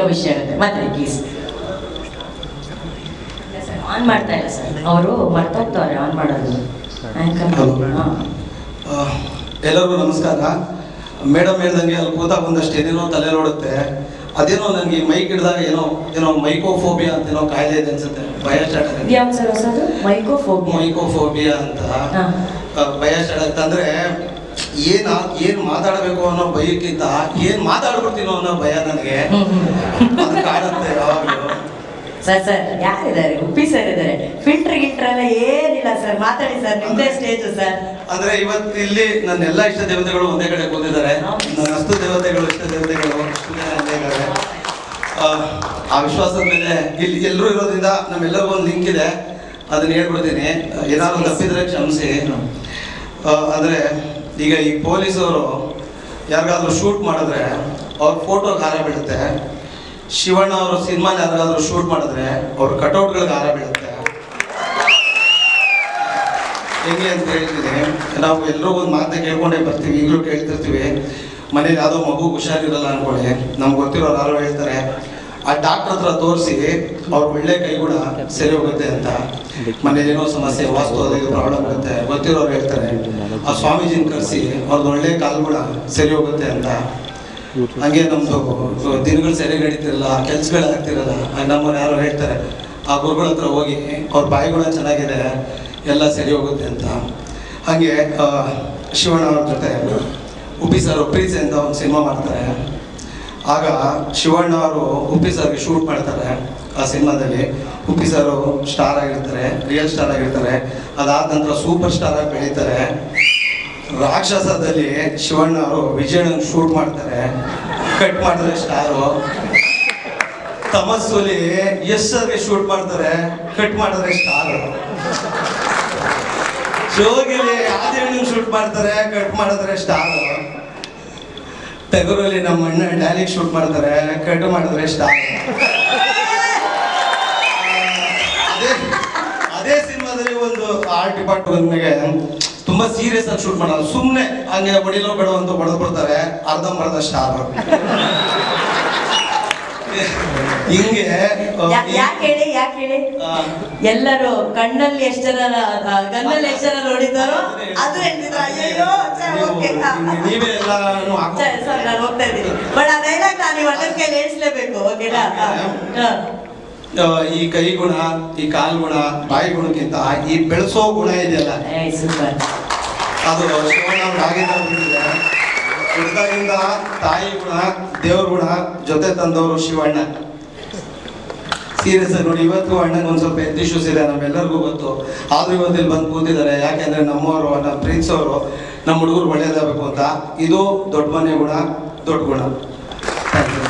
ಏನೋ ವಿಷಯ ಆಗುತ್ತೆ ಮಾತಾಡಿ ಪ್ಲೀಸ್ ಆನ್ ಮಾಡ್ತಾ ಇಲ್ಲ ಸರ್. ಅವರು ಮರ್ತೋಗ್ತವ್ರೆ ಆನ್ ಮಾಡೋದು. ಎಲ್ಲರಿಗೂ ನಮಸ್ಕಾರ. ಮೇಡಮ್ ಹೇಳ್ದಂಗೆ ಅಲ್ಲಿ ಕೂತಾಗ ಒಂದಷ್ಟು ಏನೇನೋ ತಲೆ ನೋಡುತ್ತೆ ಅದೇನೋ ನನಗೆ ಮೈಕ್ ಹಿಡಿದಾಗ ಏನೋ ಏನೋ ಮೈಕೋಫೋಬಿಯಾ ಅಂತ ಏನೋ ಕಾಯಿಲೆ ಇದೆ ಅನ್ಸುತ್ತೆ. ಭಯ ಸ್ಟಾರ್ಟ್ ಆಗುತ್ತೆ. ಮೈಕೋಫೋಬಿಯಾ ಅಂತ. ಭಯ ಸ್ಟಾರ್ಟ್ ಆಗುತ್ತೆ. ಅಂದ್ರೆ ಏನ್ ಏನು ಮಾತಾಡಬೇಕು ಅನ್ನೋ ಭಯಕ್ಕಿಂತ ಏನ್ ಮಾತಾಡ್ಬಿಡ್ತೀನೋ ಅನ್ನೋ ಭಯ ನನಗೆ. ಅದು ಕಾಡುತ್ತೆ ಯಾವಾಗಲೂ. ಸರ್ ಸರ್ ಯಾರಿದ್ದಾರೆ? ಉಪ್ಪಿ ಸರ್ ಇದ್ದಾರೆ. ಫಿಲ್ಟರ್ ಗಿಲ್ಟರ್ ಎಲ್ಲ ಏನಿಲ್ಲ ಸರ್ ಮಾತಾಡಿ ಸರ್ ನಿಮ್ದೇ ಸ್ಟೇಜ್ ಸರ್ ಅಂದ್ರೆ ಇವತ್ತು ಇಲ್ಲಿ ನನ್ನ ಎಲ್ಲ ಇಷ್ಟ ದೇವತೆಗಳು ಒಂದೇ ಕಡೆ ಕೂತಿದ್ದಾರೆ. ನನ್ನ ಅಷ್ಟು ದೇವತೆಗಳು ಇಷ್ಟ ದೇವತೆಗಳು ಆ, ವಿಶ್ವಾಸದ ಮೇಲೆ ಇಲ್ಲಿ ಎಲ್ಲರೂ ಇರೋದ್ರಿಂದ ನಮ್ಮೆಲ್ಲರಿಗೂ ಒಂದು ಲಿಂಕ್ ಇದೆ. ಅದನ್ನ ಹೇಳ್ಬಿಡ್ತೀನಿ. ಏನಾದ್ರು ತಪ್ಪಿದ್ರೆ ಕ್ಷಮಿಸಿ. ಅಂದ್ರೆ ಈಗ ಈ ಪೊಲೀಸವರು ಯಾರಿಗಾದ್ರೂ ಶೂಟ್ ಮಾಡಿದ್ರೆ ಅವ್ರ ಫೋಟೋ ಹಾರ ಬೀಳುತ್ತೆ. ಶಿವಣ್ಣ ಅವರು ಸಿನಿಮಾ ಯಾರಿಗಾದ್ರೂ ಶೂಟ್ ಮಾಡಿದ್ರೆ ಅವ್ರ ಕಟೌಟ್ಗಳಿಗೆ ಹಾರ ಬೀಳುತ್ತೆ. ಹೆಂಗೆ ಅಂತ ಹೇಳ್ತಿದ್ದೀನಿ ನಾವು ಎಲ್ಲರೂ ಒಂದು ಮಾತನ್ನ ಕೇಳ್ಕೊಂಡೇ ಬರ್ತೀವಿ, ಈಗಲೂ ಕೇಳ್ತಿರ್ತೀವಿ. ಮನೇಲಿ ಯಾವುದೋ ಮಗು ಹುಷಾರಿರಲ್ಲ ಅಂದ್ಕೊಳ್ಳಿ ನಮ್ಗೆ ಗೊತ್ತಿರೋರು ಯಾರೋ ಹೇಳ್ತಾರೆ ಆ ಡಾಕ್ಟರ್ ಹತ್ರ ತೋರಿಸಿ ಅವ್ರ ಒಳ್ಳೆ ಕೈ ಕೂಡ ಸರಿ ಹೋಗುತ್ತೆ ಅಂತ. ಮನೇಲೇನೋ ಸಮಸ್ಯೆ, ವಾಸ್ತು ಅದು ಪ್ರಾಬ್ಲಮ್ ಇರುತ್ತೆ, ಗೊತ್ತಿರೋರು ಹೇಳ್ತಾರೆ. ಆ ಸ್ವಾಮೀಜಿನ ಕರೆಸಿ ಅವ್ರದ್ದು ಒಳ್ಳೆ ಕೂಡ ಸರಿ ಹೋಗುತ್ತೆ ಅಂತ. ಹಂಗೆ ನಮ್ದು ದಿನಗಳು ಸರಿ ನಡೀತಿರಲ್ಲ, ಕೆಲ್ಸಗಳು ಆಗ್ತಿರಲ್ಲ ನಮ್ಮವ್ರು ಯಾರೋ ಹೇಳ್ತಾರೆ. ಆ ಗುರುಗಳ ಹತ್ರ ಹೋಗಿ, ಅವ್ರ ಕೂಡ ಚೆನ್ನಾಗಿದೆ, ಎಲ್ಲ ಸರಿ ಹೋಗುತ್ತೆ ಅಂತ. ಹಾಗೆ ಶಿವಣ್ಣ ಅವ್ರ ಜೊತೆ ಉಪ್ಪಿ ಸರ್, ಪ್ರೀತಿ ಅಂತ ಒಂದು ಸಿನಿಮಾ ಮಾಡ್ತಾರೆ. ಆಗ ಶಿವಣ್ಣ ಅವರು ಉಪ್ಪಿ ಸರ್ಗೆ ಶೂಟ್ ಮಾಡ್ತಾರೆ ಆ ಸಿನಿಮಾದಲ್ಲಿ. ಉಪ್ಪಿ ಸರ್ ಸ್ಟಾರ್ ಆಗಿರ್ತಾರೆ ರಿಯಲ್ ಸ್ಟಾರ್ ಆಗಿರ್ತಾರೆ. ಅದಾದ ನಂತರ ಸೂಪರ್ ಸ್ಟಾರ್ ಆಗಿ ಬೆಳೀತಾರೆ. ರಾಕ್ಷಸದಲ್ಲಿ ಶಿವಣ್ಣ ಅವರು ವಿಜಯಣ್ಣ ಶೂಟ್ ಮಾಡ್ತಾರೆ ಕಟ್ ಮಾಡ್ತಾರೆ ಸ್ಟಾರು ಎಸ್ ಸರ್ಗೆ ಶೂಟ್ ಮಾಡ್ತಾರೆ. ಕಟ್ ಮಾಡಿದ್ರೆ ಸ್ಟಾರ್ ಶೋಗಿಲಿ ಆದಿ ಶೂಟ್ ಮಾಡ್ತಾರೆ ಕಟ್ ಮಾಡಿದ್ರೆ ಸ್ಟಾರ್ ಟಗರಲ್ಲಿ ನಮ್ಮ ಅಣ್ಣ ಡ್ಯಾಲಿಗೆ ಶೂಟ್ ಮಾಡ್ತಾರೆ ಕಟ್ ಮಾಡಿದ್ರೆ ಸ್ಟಾರ್ ಅದೇ ಅದೇ ಸಿನಿಮಾದಲ್ಲಿ ಒಂದು ಆರ್ಟ್ ಡಿಪಾರ್ಟ್ಮೆಂಟ್ಗೆ ತುಂಬಾ ಸೀರಿಯಸ್ ಆಗಿ ಶೂಟ್ ಮಾಡೋದು ಸುಮ್ಮನೆ ಹಂಗೆ ಬಡಿಲೋ ಬೇಡ ಅಂತ ಬಿಡ್ತಾರೆ ಅರ್ಧಂಬರ್ಧ ಸ್ಟಾರ್ ಹಿಂಗೆ ಯಾಕೆ ಹೇಳಿ ಯಾಕೆ ಹೇಳಿ? ಎಲ್ಲರೂ ಕಣ್ಣಲ್ಲಿ ಎಷ್ಟು ಜನ ಎಷ್ಟರ ಗನ್ನಲ್ಲಿ ಎಷ್ಟು ಜನ ನೋಡಿದ್ದಾರೋ ಅದು ಹೇಳ್ತಿದ್ರು ಅಯ್ಯೋ ನೀವು- ಎಲ್ಲಾನು ಸರ್ ನಾನು ಹೋಗ್ತಾ ಇದ್ದೀನಿ. ಬಟ್ ಆ ಡೈಲಾಗ್ ನಾನು ಅಣ್ಣನ ಕೈಲಿ ಹೇಳಿಸ್ಲೇಬೇಕು ಓಕೆನಾ. ಈ ಕೈ ಗುಣ ಈ ಕಾಲ್ ಗುಣ ಬಾಯಿ ಗುಣಕ್ಕಿಂತ ಈ ಬೆಳೆಸೋ ಗುಣ ಇದೆಯಲ್ಲ? ಅದು ಶಿವಣ್ಣ ಅವ್ರ ಹುಡುಗಾಗಿಂದ ತಾಯಿ ಗುಣ, ದೇವ್ರ ಗುಣ ಜೊತೆ ತಂದವರು ಶಿವಣ್ಣ. ಸೀರಿಯಸ್ ನೋಡಿ, ಇವತ್ತು ಅಣ್ಣನ ಒಂದು ಸ್ವಲ್ಪ ಇಶ್ಯೂಸ್ ಇದೆ, ನಮ್ಮೆಲ್ಲರಿಗೂ ಗೊತ್ತು. ಆದ್ರೂ ಇವತ್ತು ಇಲ್ಲಿ ಬಂದು ಕೂತಿದ್ದಾರೆ. ಯಾಕೆಂದ್ರೆ ನಮ್ಮವರು ನಮ್ಮ ಪ್ರೀತಿಸೋರು, ನಮ್ಮ ಹುಡುಗರು ಒಳ್ಳೇದಾಗಬೇಕು ಅಂತ. ಇದು ದೊಡ್ಡ ಮನೆ ಗುಣ, ದೊಡ್ಡ ಗುಣ. Thank you